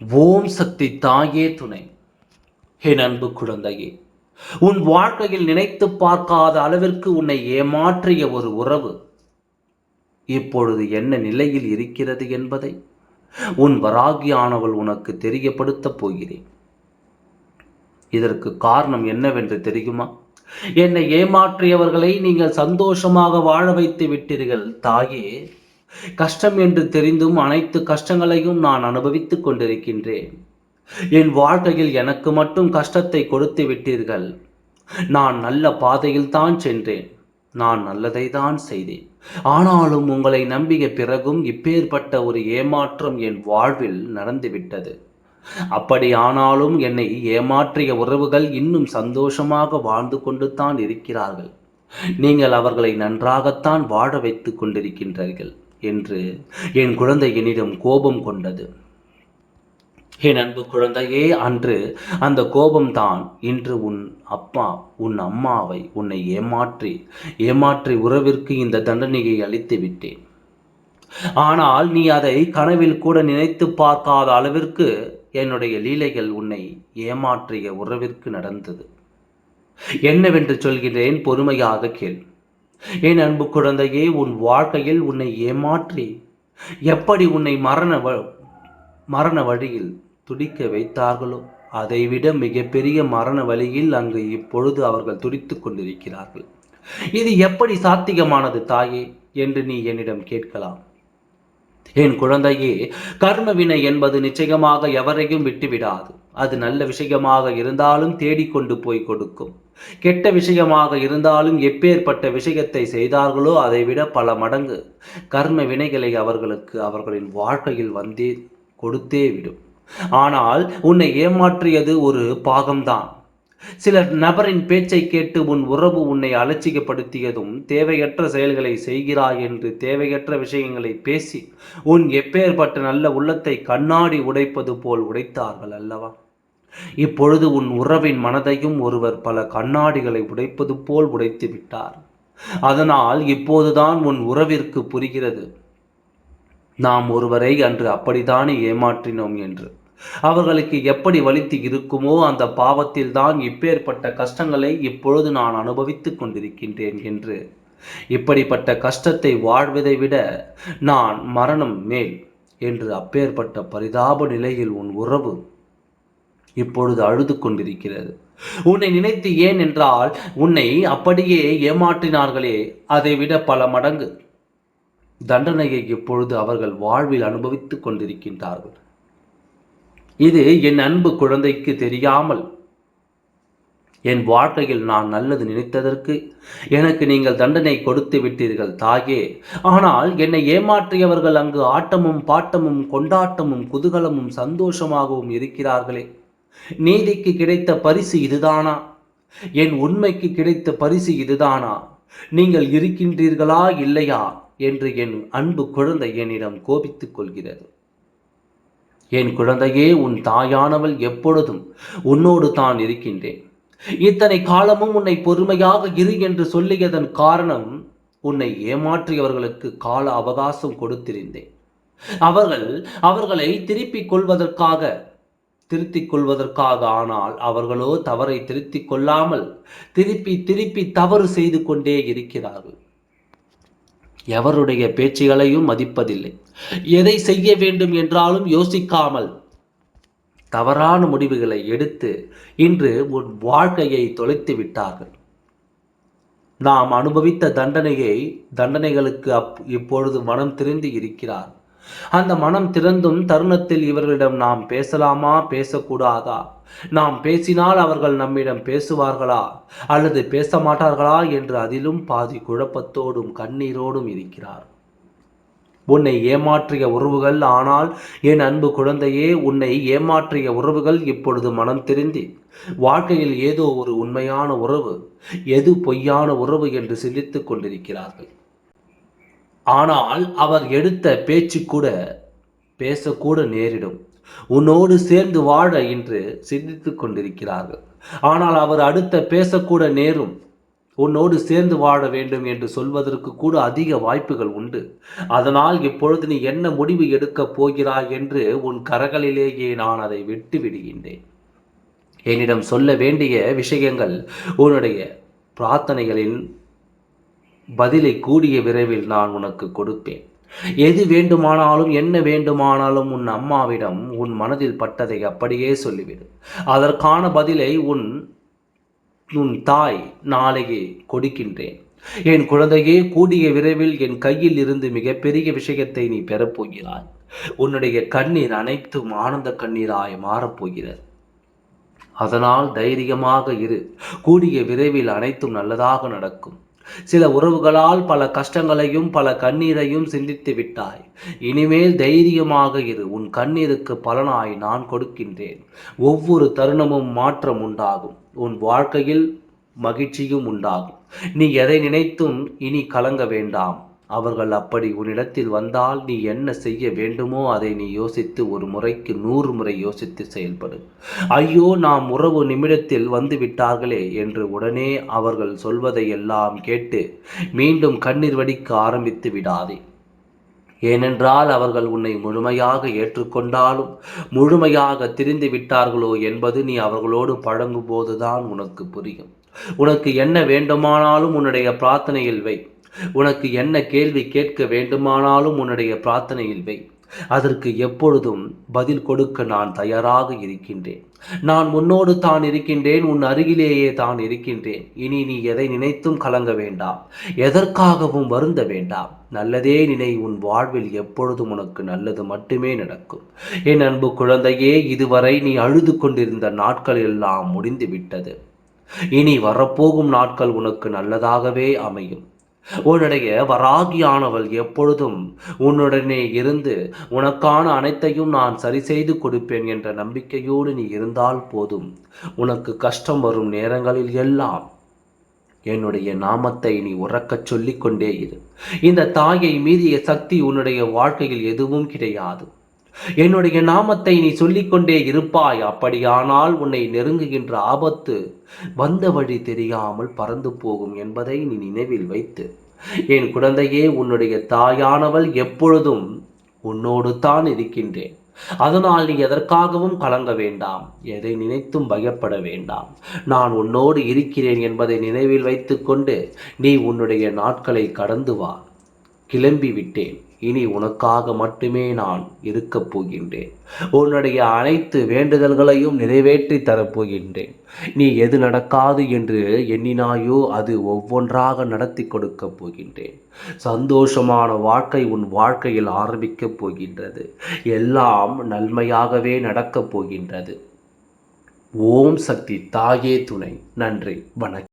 ஓம் சக்தி தாயே துணை. என் அன்பு குழந்தையே உன் வாழ்க்கையில் நினைத்து பார்க்காத அளவிற்கு உன்னை ஏமாற்றிய ஒரு உறவு இப்பொழுது என்ன நிலையில் இருக்கிறது என்பதை உன் வராகியானவள் உனக்கு தெரியப்படுத்தப் போகிறேன். இதற்கு காரணம் என்னவென்று தெரியுமா? என்னை ஏமாற்றியவர்களை நீங்கள் சந்தோஷமாக வாழ வைத்து விட்டீர்கள் தாயே. கஷ்டம் என்று தெரிந்தும் அனைத்து கஷ்டங்களையும் நான் அனுபவித்துக் கொண்டிருக்கின்றேன். என் வாழ்க்கையில் எனக்கு மட்டும் கஷ்டத்தை கொடுத்து விட்டீர்கள். நான் நல்ல பாதையில் தான் சென்றேன். நான் நல்லதை தான் செய்தேன். ஆனாலும் உங்களை நம்பிய பிறகும் இப்பேற்பட்ட ஒரு ஏமாற்றம் என் வாழ்வில் நடந்துவிட்டது. அப்படி ஆனாலும் என்னை ஏமாற்றிய உறவுகள் இன்னும் சந்தோஷமாக வாழ்ந்து கொண்டு தான் இருக்கிறார்கள். நீங்கள் அவர்களை நன்றாகத்தான் வாழ வைத்துக் கொண்டிருக்கின்றீர்கள். என்று என் குழந்தை என்னிடம் கோபம் கொண்டது. என் அன்பு குழந்தையே அன்று அந்த கோபம்தான் இன்று உன் அப்பா உன் அம்மாவை உன்னை ஏமாற்றி ஏமாற்றி உறவிற்கு இந்த தண்டனையை அளித்து விட்டேன். ஆனால் நீ அதை கனவில் கூட நினைத்து பார்க்காத அளவிற்கு என்னுடைய லீலைகள் உன்னை ஏமாற்றிய உறவிற்கு நடந்தது. என்னவென்று சொல்கிறேன் பொறுமையாக கேள். என் அன்பு குழந்தையே உன் வாழ்க்கையில் உன்னை ஏமாற்றி எப்படி உன்னை மரண வ- மரண வழியில் துடிக்க வைத்தார்களோ அதைவிட மிகப்பெரிய மரண வழியில் அங்கு இப்பொழுது அவர்கள் துடித்து கொண்டிருக்கிறார்கள். இது எப்படி சாத்தியமானது தாயே என்று நீ என்னிடம் கேட்கலாம். என் குழந்தையே கர்ம வினை என்பது நிச்சயமாக எவரையும் விட்டுவிடாது. அது நல்ல விஷயமாக இருந்தாலும் தேடிக்கொண்டு போய் கொடுக்கும். கெட்ட விஷயமாக இருந்தாலும் எப்பேற்பட்ட விஷயத்தை செய்தார்களோ அதைவிட பல மடங்கு கர்ம வினைகளை அவர்களுக்கு அவர்களின் வாழ்க்கையில் வந்தே கொடுத்தே விடும். ஆனால் உன்னை ஏமாற்றியது ஒரு பாகம்தான். சில நபரின் பேச்சை கேட்டு உன் உறவு உன்னை அலட்சியப்படுத்தியதும் தேவையற்ற செயல்களை செய்கிறாய் என்று தேவையற்ற விஷயங்களை பேசி உன் எப்பேற்பட்ட நல்ல உள்ளத்தை கண்ணாடி உடைப்பது போல் உடைத்தார்கள் அல்லவா? இப்பொழுது உன் உறவின் மனதையும் ஒருவர் பல கண்ணாடிகளை உடைப்பது போல் உடைத்து விட்டார். அதனால் இப்போதுதான் உன் உறவிற்கு புரிகிறது. நாம் ஒருவரை அன்று அப்படித்தானே ஏமாற்றினோம் என்று. அவர்களுக்கு எப்படி வலித்து இருக்குமோ அந்த பாவத்தில் தான் இப்பேற்பட்ட கஷ்டங்களை இப்பொழுது நான் அனுபவித்துக் கொண்டிருக்கின்றேன் என்று. இப்படிப்பட்ட கஷ்டத்தை வாழ்வதை விட நான் மரணம் மேல் என்று அப்பேற்பட்ட பரிதாப நிலையில் உன் உறவு இப்பொழுது அழுது கொண்டிருக்கிறது உன்னை நினைத்து ஏன் என்றால் உன்னை அப்படியே ஏமாற்றினார்களே அதைவிட பல மடங்கு. தண்டனையை இப்பொழுது அவர்கள் வாழ்வில் அனுபவித்துக் கொண்டிருக்கின்றார்கள். இது என் அன்பு குழந்தைக்கு தெரியாமல் என் வாழ்க்கையில் நான் நல்லது நினைத்ததற்கு எனக்கு நீங்கள் தண்டனை கொடுத்து விட்டீர்கள் தாயே. ஆனால் என்னை ஏமாற்றியவர்கள் அங்கு ஆட்டமும் பாட்டமும் கொண்டாட்டமும் குதூகலமும் சந்தோஷமாகவும் இருக்கிறார்களே. நீதிக்கு கிடைத்த பரிசு இதுதானா? என் உண்மைக்கு கிடைத்த பரிசு இதுதானா? நீங்கள் இருக்கின்றீர்களா இல்லையா? என்று என் அன்பு குழந்தை என்னிடம் கோபித்துக் கொள்கிறது. என் குழந்தையே உன் தாயானவள் எப்பொழுதும் உன்னோடு தான் இருக்கின்றேன். இத்தனை காலமும் உன்னை பொறுமையாக இரு என்று சொல்லியதன் காரணம் உன்னை ஏமாற்றியவர்களுக்கு கால அவகாசம் கொடுத்திருந்தேன். அவர்கள் அவர்களை திருப்பிக் கொள்வதற்காக திருத்திக் கொள்வதற்காக ஆனால் அவர்களோ தவறை திருத்திக் கொள்ளாமல் திருப்பி திருப்பி தவறு செய்து கொண்டே இருக்கிறார்கள். எவருடைய பேச்சுகளையும் மதிப்பதில்லை. எதை செய்ய வேண்டும் என்றாலும் யோசிக்காமல் தவறான முடிவுகளை எடுத்து இன்று உன் வாழ்க்கையை தொலைத்து விட்டார்கள். நாம் அனுபவித்த தண்டனையை தண்டனைகளுக்கு அப் இப்பொழுது மனம் திருந்தி இருக்கிறார். அந்த மனம் திறந்தும் தருணத்தில் இவர்களிடம் நாம் பேசலாமா? பேசக்கூடாதா? நாம் பேசினால் அவர்கள் நம்மிடம் பேசுவார்களா? அல்லது பேச மாட்டார்களா என்று அதிலும் பாதி குழப்பத்தோடும் கண்ணீரோடும் இருக்கிறார். உன்னை ஏமாற்றிய உறவுகள் ஆனால் என் அன்பு குழந்தையே உன்னை ஏமாற்றிய உறவுகள் இப்பொழுது மனம் திருந்தி. வாழ்க்கையில் ஏதோ ஒரு உண்மையான உறவு எது பொய்யான உறவு என்று சிந்தித்துக் கொண்டிருக்கிறார்கள். ஆனால் அவர் எடுத்த பேச்சு கூட பேசக்கூட நேரிடும். உன்னோடு சேர்ந்து வாழ இன்று சிந்தித்து கொண்டிருக்கிறார்கள். ஆனால் அவர் அடுத்த பேசக்கூட நேரும் உன்னோடு சேர்ந்து வாழ வேண்டும் என்று சொல்வதற்கு கூட அதிக வாய்ப்புகள் உண்டு. அதனால் இப்பொழுது நீ என்ன முடிவு எடுக்கப் போகிறாய் என்று உன் கரங்களிலேயே நான் அதை விட்டு விடுகின்றேன். என்னிடம் சொல்ல வேண்டிய விஷயங்கள் உன்னுடைய பிரார்த்தனைகளின் பதிலை கூடிய விரைவில் நான் உனக்கு கொடுப்பேன். எது வேண்டுமானாலும் என்ன வேண்டுமானாலும் உன் அம்மாவிடம் உன் மனதில் பட்டதை அப்படியே சொல்லிவிடு. அதற்கான பதிலை உன் உன் தாய் நாளையே கொடுக்கின்றேன். என் குழந்தையே கூடிய விரைவில் என் கையில் இருந்து மிகப்பெரிய விஷயத்தை நீ பெறப்போகிறாய் உன்னுடைய கண்ணீர் அனைத்தும் ஆனந்த கண்ணீராய் மாறப்போகிறது அதனால் தைரியமாக இரு. கூடிய விரைவில் அனைத்தும் நல்லதாக நடக்கும். சில உறவுகளால் பல கஷ்டங்களையும் பல கண்ணீரையும் சிந்தித்து விட்டாய். இனிமேல் தைரியமாக இரு உன் கண்ணீருக்கு பலனாய் நான் கொடுக்கின்றேன். ஒவ்வொரு தருணமும் மாற்றம் உண்டாகும். உன் வாழ்க்கையில் மகிழ்ச்சியும் உண்டாகும். நீ எதை நினைத்தும் இனி கலங்க வேண்டாம். அவர்கள் அப்படி உன்னிடத்தில் வந்தால் நீ என்ன செய்ய வேண்டுமோ அதை நீ யோசித்து ஒரு முறைக்கு நூறு முறை யோசித்து செயல்படு. ஐயோ நாம் உறவு நிமிடத்தில் வந்து விட்டார்களே என்று உடனே அவர்கள் சொல்வதை எல்லாம் கேட்டு மீண்டும் கண்ணீர் வடிக்க ஆரம்பித்து விடாதே. ஏனென்றால் அவர்கள் உன்னை முழுமையாக ஏற்றுக்கொண்டாலும் முழுமையாக திரிந்து விட்டார்களோ என்பது நீ அவர்களோடு பழங்கும் போதுதான் உனக்கு புரியும். உனக்கு என்ன வேண்டுமானாலும் உன்னுடைய பிரார்த்தனையில் வை. உனக்கு என்ன கேள்வி கேட்க வேண்டுமானாலும் உன்னுடைய பிரார்த்தனையில் வை. அதற்கு எப்பொழுதும் பதில் கொடுக்க நான் தயாராக இருக்கின்றேன். நான் உன்னோடு தான் இருக்கின்றேன் உன் அருகிலேயே தான் இருக்கின்றேன். இனி நீ எதை நினைத்தும் கலங்க வேண்டாம் எதற்காகவும் வருந்த வேண்டாம். நல்லதே நினை உன் வாழ்வில் எப்பொழுதும் உனக்கு நல்லது மட்டுமே நடக்கும். என் அன்பு குழந்தையே இதுவரை நீ அழுது கொண்டிருந்த நாட்கள் எல்லாம் முடிந்து விட்டது இனி வரப்போகும் நாட்கள் உனக்கு நல்லதாகவே அமையும். உன்னுடைய வராகியானவள் எப்பொழுதும் உன்னுடனே இருந்து உனக்கான அனைத்தையும் நான் சரி செய்து கொடுப்பேன் என்ற நம்பிக்கையோடு நீ இருந்தால் போதும். உனக்கு கஷ்டம் வரும் நேரங்களில் எல்லாம் என்னுடைய நாமத்தை நீ உறக்கச் சொல்லிக் கொண்டே இரு. இந்த தாயை மீறிய சக்தி உன்னுடைய வாழ்க்கையில் எதுவும் கிடையாது. என்னுடைய நாமத்தை நீ சொல்லிக்கொண்டே இருப்பாய். அப்படியானால் உன்னை நெருங்குகின்ற ஆபத்து வந்த வழி தெரியாமல் பறந்து போகும் என்பதை நீ நினைவில் வைத்து என் குழந்தையே உன்னுடைய தாயானவள் எப்பொழுதும் உன்னோடு தான் இருக்கின்றேன். அதனால் நீ எதற்காகவும் கலங்க வேண்டாம். எதை நினைத்தும் பயப்பட வேண்டாம். நான் உன்னோடு இருக்கிறேன் என்பதை நினைவில் வைத்துக்கொண்டு நீ உன்னுடைய நாட்களை கடந்து வா. கிளம்பி விட்டேன் இனி உனக்காக மட்டுமே நான் இருக்கப் போகின்றேன். உன்னுடைய அனைத்து வேண்டுதல்களையும் நிறைவேற்றி தரப்போகின்றேன். நீ எது நடக்காது என்று எண்ணினாயோ அது ஒவ்வொன்றாக நடத்தி கொடுக்கப் போகின்றேன். சந்தோஷமான வாழ்க்கை உன் வாழ்க்கையில் ஆரம்பிக்கப் போகின்றது. எல்லாம் நன்மையாகவே நடக்கப் போகின்றது. ஓம் சக்தி தாயே துணை. நன்றி. வணக்கம்.